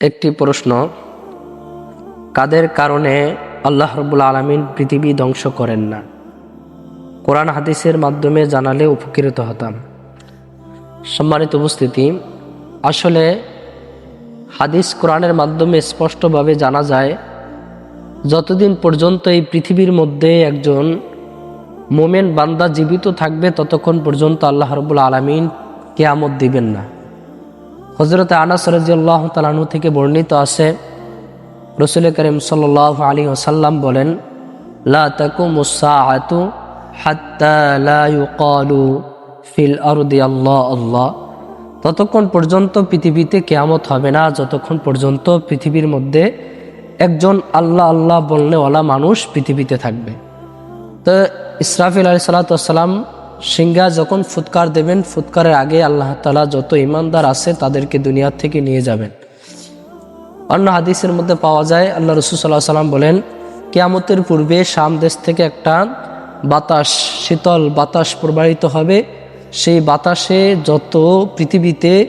একটি প্রশ্ন, কাদের কারণে আল্লাহ রবুল আলমিন পৃথিবী ধ্বংস করেন না? কোরআন হাদিসের মাধ্যমে জানালে উপকৃত হতাম। সম্মানিত উপস্থিতি, আসলে হাদিস কোরআনের মাধ্যমে স্পষ্টভাবে জানা যায়, যতদিন পর্যন্ত এই পৃথিবীর মধ্যে একজন মোমেন বান্দা জীবিত থাকবে, ততক্ষণ পর্যন্ত আল্লাহ রবুল আলমিন কেয়ামত দিবেন না। হজরত আনাস রাজিউল্লাহ তালানু থেকে বর্ণিত আছে, রসুল করিম সাল আলী ওসাল্লাম বলেন ফিল আল্লাহ আল্লাহ। ততক্ষণ পর্যন্ত পৃথিবীতে কেয়ামত হবে না, যতক্ষণ পর্যন্ত পৃথিবীর মধ্যে একজন আল্লাহ আল্লাহ বলনেওয়ালা মানুষ পৃথিবীতে থাকবে। তো ইসরাফিল আলি সাল্লাতাম সিংহা যখন ফুৎকার দেবেন, ফুৎকারের আগে আল্লাহ তালা যত ইমানদার আছে তাদেরকে দুনিয়ার থেকে নিয়ে যাবেন। অন্য হাদিসের মধ্যে পাওয়া যায়, আল্লাহ রসুল সাল্লাহ সাল্লাম বলেন, কেয়ামতের পূর্বে শাম দেশ থেকে একটা বাতাস, শীতল বাতাস প্রবাহিত হবে। সেই বাতাসে যত পৃথিবীতে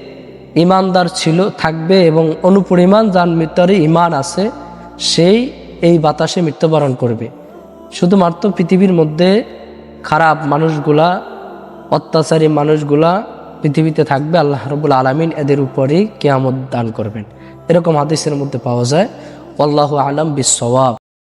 ইমানদার ছিল, থাকবে এবং অনুপরিমাণ যার ভিতরে ইমান আছে, সেই এই বাতাসে মৃত্যুবরণ করবে। শুধুমাত্র পৃথিবীর মধ্যে খারাপ মানুষগুলা, অত্যাচারী মানুষগুলা পৃথিবীতে থাকবে, আল্লাহ রবুল আলমিন এদের উপরেই কেয়ামত দান করবেন। এরকম হাদিসের মধ্যে পাওয়া যায় আল্লাহ আলম বিশ্ববাব